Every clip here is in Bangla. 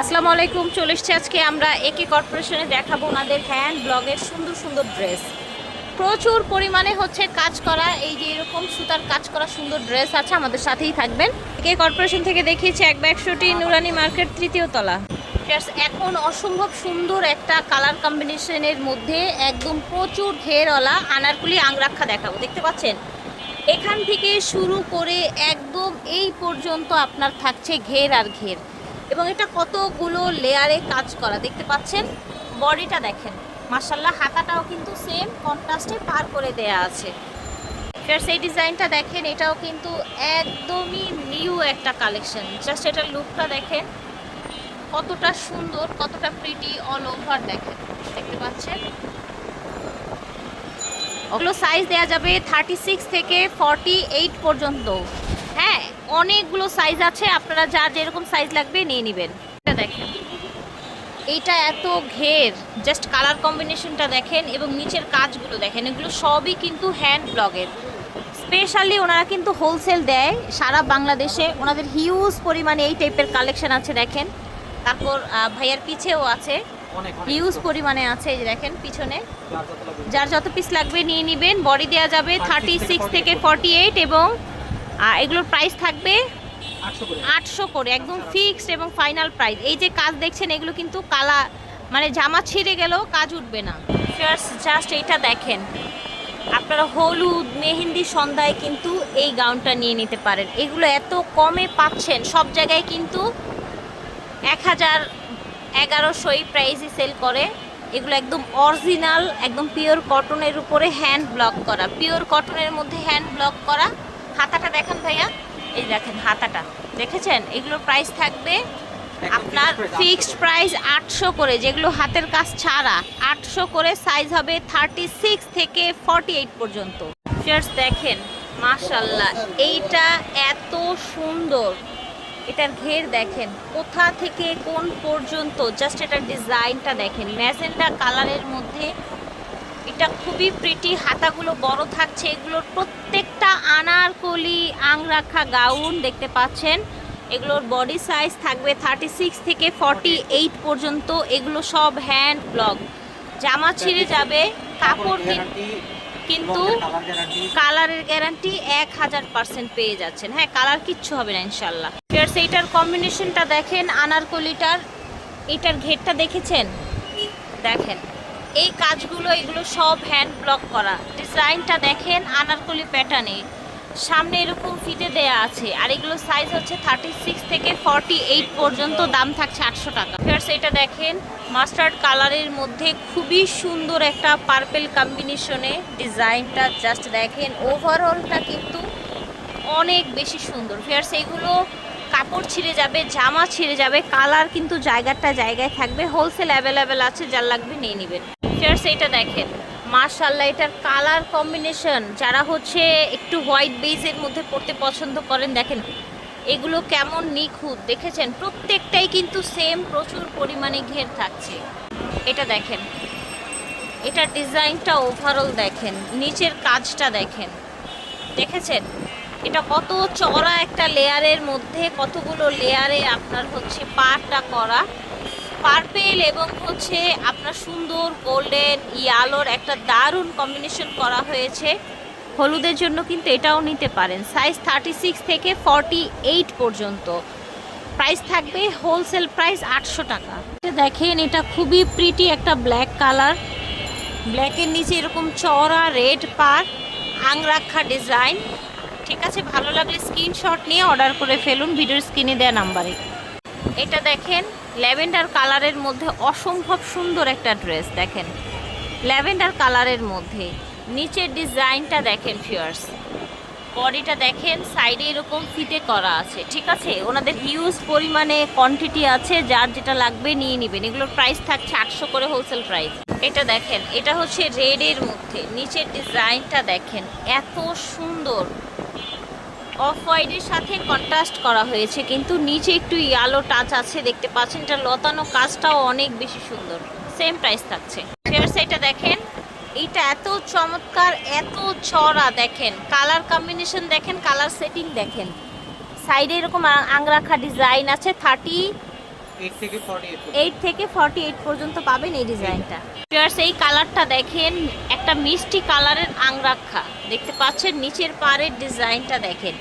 আসসালামু আলাইকুম, চলে এসছি আজকে আমরা একে কর্পোরেশনে দেখাবো ওনাদের হ্যান্ড ব্লগের সুন্দর সুন্দর ড্রেস। প্রচুর পরিমাণে হচ্ছে কাজ করা, এই যে এরকম সুতার কাজ করা সুন্দর ড্রেস আছে, আমাদের সাথেই থাকবেন। একে কর্পোরেশন থেকে দেখিয়েছি এক একশোটি নুরানি মার্কেট তৃতীয় তলা। এখন অসম্ভব সুন্দর একটা কালার কম্বিনেশনের মধ্যে একদম প্রচুর ঘেরওয়ালা আনারকুলি আংরাক্ষা দেখাবো, দেখতে পাচ্ছেন? এখান থেকে শুরু করে একদম এই পর্যন্ত আপনার থাকছে ঘের আর ঘের। এবং এটা কতগুলো লেয়ারে কাজ করা? দেখতে পাচ্ছেন বডিটা দেখেন। মার্শাল্লাহ হাতাটাও কিন্তু সেম কন্ট্রাস্টে পার করে দেয়া আছে। ফের সেই ডিজাইনটা দেখেন, এটাও কিন্তু একদমই নিউ একটা কালেকশন জাস্ট এটার লুকটা দেখেন, কতটা সুন্দর, কতটা প্রিটি অল ওভার দেখেন। দেখতে পাচ্ছেন? ওগুলো সাইজ দেওয়া যাবে থার্টি সিক্স থেকে ফর্টি এইট পর্যন্ত। হ্যাঁ অনেকগুলো সাইজ আছে আপনারা যার যেরকম সাইজ লাগবে নিয়ে নেবেন। এটা দেখেন। এইটা এত ঘের জাস্ট কালার কম্বিনেশনটা দেখেন এবং নিচের কাজগুলো দেখেন। এগুলো সবই কিন্তু হ্যান্ড ব্লগের স্পেশালি ওনারা কিন্তু হোলসেল দেয় সারা বাংলাদেশে। ওনাদের হিউজ পরিমাণে এই টাইপের কালেকশন আছে দেখেন। তারপর ভাইয়ার পিছেও আছে। হিউজ পরিমাণে আছে এই দেখেন পিছনে। যার যত পিস লাগবে নিয়ে নেবেন। বডি দেওয়া যাবে থার্টি সিক্স থেকে ফর্টি এইট এবং আহ, এগুলোর প্রাইস থাকবে আটশো করে। আটশো করে একদম ফিক্সড এবং ফাইনাল প্রাইস এই যে কাজ দেখছেন এগুলো কিন্তু কালা মানে জামা ছিঁড়ে গেলেও কাজ উঠবে না। জাস্ট এইটা দেখেন। আপনারা হলুদ মেহেন্দি সন্ধ্যায় কিন্তু এই গাউনটা নিয়ে নিতে পারেন। এগুলো এত কমে পাচ্ছেন সব জায়গায় কিন্তু এক হাজার এগারোশোই প্রাইসে সেল করে। এগুলো একদম অরিজিনাল একদম পিওর কটনের উপরে হ্যান্ড ব্লক করা। পিওর কটনের মধ্যে হ্যান্ড ব্লক করা হাতাটা দেখেন ভাইয়া। এই দেখেন হাতাটা। দেখেছেন? এগুলোর প্রাইস থাকবে আপনার ফিক্সড প্রাইস আটশো করে। যেগুলো হাতের কাজ ছাড়া আটশো করে সাইজ হবে থার্টি সিক্স থেকে ফর্টি এইট পর্যন্ত। Just দেখেন মাশাল্লাহ এইটা এত সুন্দর। এটার ঘের দেখেন কোথা থেকে কোন পর্যন্ত জাস্ট এটার ডিজাইনটা দেখেন। ম্যাজেন্ডা কালারের মধ্যে এটা খুবই প্রিটি হাতাগুলো বড় থাকছে। এগুলোর প্রত্যেকটা আনারকলি আংরাখা গাউন দেখতে পাচ্ছেন। এগুলোর বডি সাইজ থাকবে থার্টি সিক্স থেকে ফর্টি এইট পর্যন্ত। এগুলো সব হ্যান্ড ব্লক জামা ছিঁড়ে যাবে কাপড় কিন- কিন্তু কালারের গ্যারান্টি এক হাজার পার্সেন্ট পেয়ে যাচ্ছেন। হ্যাঁ কালার কিচ্ছু হবে না ইনশাল্লাহ ফের সেইটার কম্বিনেশনটা দেখেন আনারকলিটার। এটার ঘেরটা দেখেছেন? দেখেন। এই কাজগুলো, এগুলো সব হ্যান্ড ব্লক করা। ডিজাইনটা দেখেন, আনারকলি প্যাটার্নে সামনে এরকম ফিতে দেয়া আছে। আর এগুলো সাইজ হচ্ছে থার্টি সিক্স থেকে ফর্টি এইট পর্যন্ত, দাম থাকছে আটশো টাকা। ফের এটা দেখেন মাস্টার্ড কালারের মধ্যে খুবই সুন্দর একটা পার্পেল কম্বিনেশনে ডিজাইনটা জাস্ট দেখেন। ওভারঅলটা কিন্তু অনেক বেশি সুন্দর। ফেয়ার্স এগুলো কাপড় ছিঁড়ে যাবে, জামা ছিঁড়ে যাবে কালার কিন্তু জায়গাটা জায়গায় থাকবে। হোলসেল অ্যাভেলেবেল আছে, যার লাগবে নিয়ে নেবেন। ফেয়ার্স এইটা দেখেন। মার্শাল্লাহ এটার কালার কম্বিনেশন যারা হচ্ছে একটু হোয়াইট বেজের মধ্যে পড়তে পছন্দ করেন, দেখেন। এগুলো কেমন নিখুঁত, দেখেছেন? প্রত্যেকটাই কিন্তু সেম প্রচুর পরিমাণে ঘের থাকছে। এটা দেখেন। এটার ডিজাইনটা ওভারঅল দেখেন। নিচের কাজটা দেখেন। দেখেছেন? এটা কত চড়া একটা লেয়ারের মধ্যে, কতগুলো লেয়ারে আপনার হচ্ছে পাটটা করা। পার্পেল এবং হচ্ছে আপনার সুন্দর গোল্ডেন ইয়ালোর একটা দারুণ কম্বিনেশন করা হয়েছে। হলুদের জন্য কিন্তু এটাও নিতে পারেন। সাইজ থার্টি সিক্স থেকে ফর্টি এইট পর্যন্ত। প্রাইস থাকবে হোলসেল প্রাইস আটশো টাকা। দেখেন, এটা খুবই প্রিটি একটা ব্ল্যাক কালার ব্ল্যাকের নিচে এরকম চড়া রেড পার আংরাক্ষা ডিজাইন ঠিক আছে, ভালো লাগলে স্ক্রিনশট নিয়ে অর্ডার করে ফেলুন ভিডিওর স্ক্রিনে দেয়া নাম্বারে এটা দেখেন ল্যাভেন্ডার কালারের মধ্যে অসম্ভব সুন্দর একটা ড্রেস, দেখেন। ল্যাভেন্ডার কালারের মধ্যে, নিচের ডিজাইনটা দেখেন ফিয়ার্স বডিটা দেখেন সাইডে এরকম ফিতে করা আছে, ঠিক আছে? ওনাদের হিউজ পরিমাণে কোয়ান্টিটি আছে, যার যেটা লাগবে নিয়ে নেবেন। এগুলোর প্রাইস থাকছে আটশো করে হোলসেল প্রাইস এটা দেখেন, এটা হচ্ছে রেডের মধ্যে, নিচের ডিজাইনটা দেখেন, এত সুন্দর। অফ হোয়াইটের সাথে কন্ট্রাস্ট করা হয়েছে, কিন্তু নিচে একটু ইয়ালো টাচ আছে, দেখতে পাচ্ছেন। এটা লতানো কাজটাও অনেক বেশি সুন্দর। সেম প্রাইস থাকছে। সাইডটা দেখেন। এটা এত চমৎকার, এত চড়া দেখেন। কালার কম্বিনেশন দেখেন কালার সেটিং দেখেন। সাইডে এরকম আংরাখা ডিজাইন আছে থার্টি এইট থেকে ফর্টি এইট পর্যন্ত পাবেন এই ডিজাইনটা। Viewers, এই কালারটা দেখেন একটা মিষ্টি কালারের আংরাক্ষা। দেখতে পাচ্ছেন নিচের পাড়ের ডিজাইনটা দেখেন।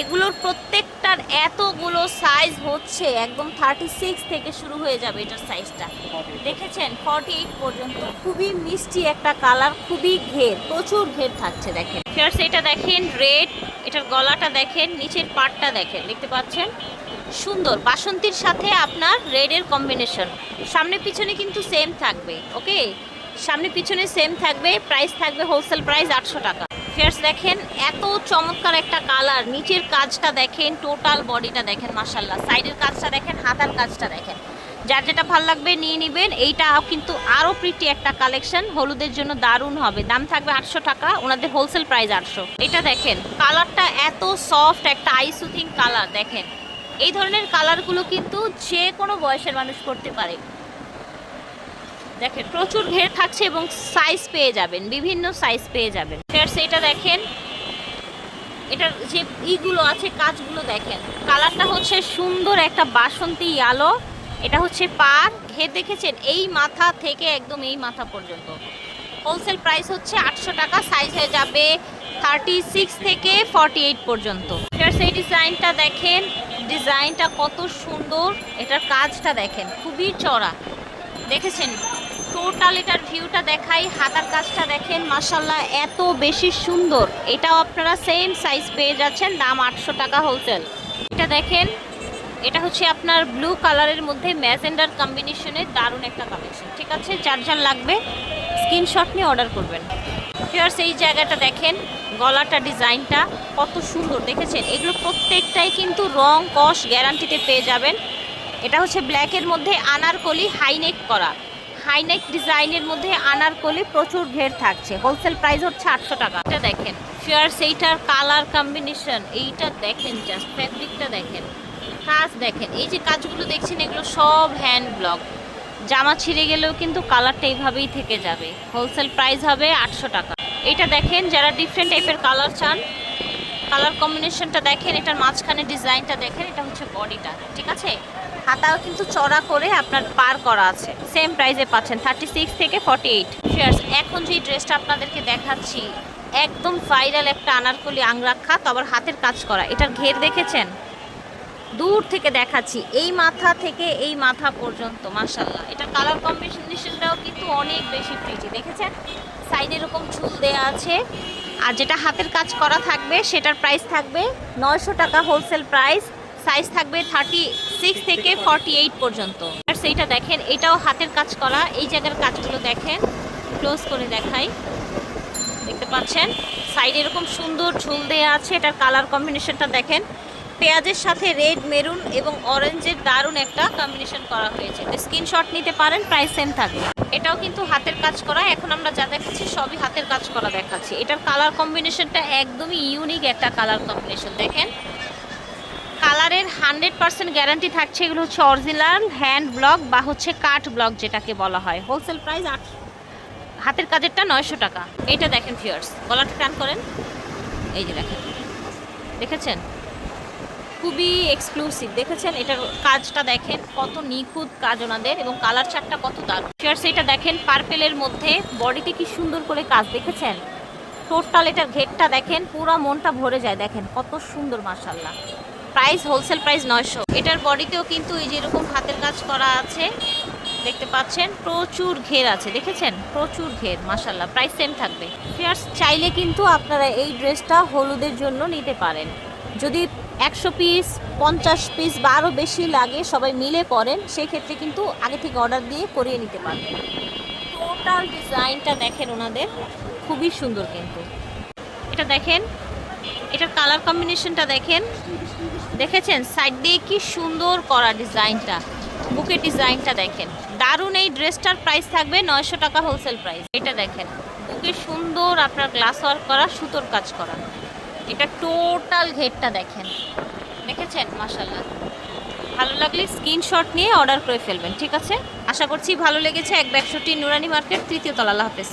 এগুলোর প্রত্যেকটার এতগুলো সাইজ হচ্ছে একদম থার্টি সিক্স থেকে শুরু হয়ে যাবে এটার সাইজটা দেখেছেন ফর্টি এইট পর্যন্ত। খুবই মিষ্টি একটা কালার খুবই ঘের প্রচুর ঘের থাকছে দেখেন। Viewers, এটা দেখেন রেড এটার গলাটা দেখেন নিচের পাটটা দেখেন দেখতে পাচ্ছেন? সুন্দর, বাসন্তীর সাথে আপনার রেডের কম্বিনেশন সামনে পিছনে কিন্তু সেম থাকবে ওকে সামনে পিছনে সেম থাকবে প্রাইস থাকবে হোলসেল প্রাইস আটশো টাকা। ফেয়ার্স দেখেন এত চমৎকার একটা কালার নিচের কাজটা দেখেন টোটাল বডিটা দেখেন মাসাল্লাহ সাইডের কাজটা দেখেন, হাতার কাজটা দেখেন। যার যেটা ভালো লাগবে নিয়ে নেবেন, এইটা কিন্তু আরও প্রিটি একটা কালেকশন হলুদের জন্য দারুণ হবে। দাম থাকবে আটশো টাকা, ওনাদের হোলসেল প্রাইস আটশো। এটা দেখেন কালারটা এত সফট একটা আই সুথিং কালার দেখেন। এই ধরনের কালারগুলো কিন্তু যে কোনো বয়সের মানুষ করতে পারে। দেখেন প্রচুর ঘের থাকছে এবং সাইজ পেয়ে যাবেন বিভিন্ন সাইজ পেয়ে যাবেন। ফেয়ার্স এটা দেখেন এটার যে ইগুলো আছে কাজগুলো দেখেন। কালারটা হচ্ছে সুন্দর একটা বাসন্তী আলো এটা হচ্ছে পার। ঘের দেখেছেন? এই মাথা থেকে একদম এই মাথা পর্যন্ত। হোলসেল প্রাইস হচ্ছে আটশো টাকা সাইজ হয়ে যাবে থার্টি সিক্স থেকে ফর্টি এইট পর্যন্ত। Friends, এই ডিজাইনটা দেখেন ডিজাইনটা কত সুন্দর, এটার কাজটা দেখেন, খুবই চড়া দেখেছেন? টোটাল এটার ভিউটা দেখাই, হাতার কাজটা দেখেন মাসাল্লাহ এত বেশি সুন্দর। এটাও আপনারা সেম সাইজ পেয়ে যাচ্ছেন, দাম আটশো টাকা হোলসেল এটা দেখেন, এটা হচ্ছে আপনার ব্লু কালারের মধ্যে ম্যাজেন্ডার কম্বিনেশনের দারুণ একটা কালেকশন ঠিক আছে? যার লাগবে স্ক্রিনশট নিয়ে অর্ডার করবেন। ফিয়ার্স এই জায়গাটা দেখেন গলাটা, ডিজাইনটা কত সুন্দর, দেখেছেন? এগুলো প্রত্যেকটাই কিন্তু রং, কস গ্যারান্টিতে পেয়ে যাবেন। এটা হচ্ছে ব্ল্যাকের মধ্যে আনারকলি হাইনেক করা। হাইনেক ডিজাইনের মধ্যে আনারকলি প্রচুর ঘের থাকছে। হোলসেল প্রাইস হচ্ছে আটশো টাকা। এটা দেখেন ফিয়ার্স এইটার কালার কম্বিনেশন। এইটা দেখেন জাস্ট ফ্যাব্রিকটা দেখেন। কাজ দেখেন, এই যে কাজগুলো দেখছেন, এগুলো সব হ্যান্ড ব্লক জামা ছিঁড়ে গেলেও কিন্তু কালারটা এইভাবেই থেকে যাবে। হোলসেল প্রাইস হবে আটশো টাকা। এটা দেখেন, যারা ডিফারেন্ট টাইপের কালার চান কালার কম্বিনেশনটা দেখেন, এটার মাঝখানে ডিজাইনটা দেখেন, এটা হচ্ছে বডিটা ঠিক আছে? হাতাও কিন্তু চড়া করে আপনার পার করা আছে সেম প্রাইসে পাচ্ছেন থার্টি সিক্স থেকে ফর্টি এইট এখন যে ড্রেসটা আপনাদেরকে দেখাচ্ছি, একদম ভাইরাল একটা আনারকলি আংরাক্ষা, তো আবার হাতের কাজ করা, এটার ঘের দেখেছেন? দূর থেকে দেখাচ্ছি, এই মাথা থেকে এই মাথা পর্যন্ত মাশাল্লাহ এটা কালার কম্বিনেশনটাও কিন্তু অনেক বেশি প্রিটি দেখেছেন? সাইডে এরকম ঝুল দেওয়া আছে, আর যেটা হাতের কাজ করা থাকবে, সেটার প্রাইস থাকবে নয়শো টাকা হোলসেল প্রাইস সাইজ থাকবে থার্টি সিক্স থেকে ফর্টি এইট পর্যন্ত। আর সেইটা দেখেন, এটাও হাতের কাজ করা, এই জায়গার কাজগুলো দেখেন ক্লোজ করে দেখাই। দেখতে পাচ্ছেন? সাইডে এরকম সুন্দর ঝুল দেওয়া আছে, এটার কালার কম্বিনেশনটা দেখেন। পেঁয়াজের সাথে রেড মেরুন এবং অরেঞ্জের দারুণ একটা কম্বিনেশন করা হয়েছে। তো স্ক্রিনশট নিতে পারেন প্রাইস সেম থাকবে। এটাও কিন্তু হাতের কাজ করা। এখন আমরা যা দেখাচ্ছি, সবই হাতের কাজ করা দেখাচ্ছি। এটার কালার কম্বিনেশনটা একদমই ইউনিক একটা কালার কম্বিনেশন দেখেন, কালারের হান্ড্রেড পার্সেন্ট গ্যারান্টি থাকছে। এগুলো হচ্ছে অরিজিনাল হ্যান্ড ব্লক বা হচ্ছে কাঠ ব্লক যেটাকে বলা হয়। হোলসেল প্রাইস আট হাতের কাজেরটা নয়শো টাকা। এইটা দেখেন ফিয়ার্স গলাটা টান করেন। এই যে দেখেন। দেখেছেন? খুবই এক্সক্লুসিভ দেখেছেন? এটার কাজটা দেখেন, কত নিখুঁত কাজ ওনাদের এবং কালার চারটা কত দারুণ। ফিয়ার্স এটা দেখেন পার্পেলের মধ্যে বডিতে কি সুন্দর করে কাজ, দেখেছেন? টোটাল এটার ঘেরটা দেখেন, পুরো মনটা ভরে যায়, দেখেন, কত সুন্দর মাসাল্লাহ প্রাইস হোলসেল প্রাইস নয়শো। এটার বডিতেও কিন্তু এই যেরকম হাতের কাজ করা আছে, দেখতে পাচ্ছেন, প্রচুর ঘের আছে, দেখেছেন? প্রচুর ঘের মাসাল্লাহ প্রাইস সেম থাকবে। ফিয়ার্স চাইলে কিন্তু আপনারা এই ড্রেসটা হলুদের জন্য নিতে পারেন। যদি একশো পিস, পঞ্চাশ পিস বা আরও বেশি লাগে, সবাই মিলে করেন, সেক্ষেত্রে কিন্তু আগে থেকে অর্ডার দিয়ে করিয়ে নিতে পারবেন। টোটাল ডিজাইনটা দেখেন ওনাদের, খুবই সুন্দর কিন্তু। এটা দেখেন, এটার কালার কম্বিনেশনটা দেখেন। দেখেছেন? সাইড দিয়ে কি সুন্দর করা ডিজাইনটা, বুকের ডিজাইনটা দেখেন। দারুণ এই ড্রেসটার প্রাইস থাকবে নয়শো টাকা হোলসেল প্রাইস এটা দেখেন, বুকে সুন্দর আপনার গ্লাস ওয়ার্ক করা, সুতোর কাজ করা। এটা টোটাল ঘেরটা দেখেন। দেখেছেন? মাসাল্লাহ ভালো লাগলে স্ক্রিনশট নিয়ে অর্ডার করে ফেলবেন, ঠিক আছে? আশা করছি ভালো লেগেছে। এক ব্যাগশোটি নুরানি মার্কেট, তৃতীয় তলা। আল্লাহ হাফেজ।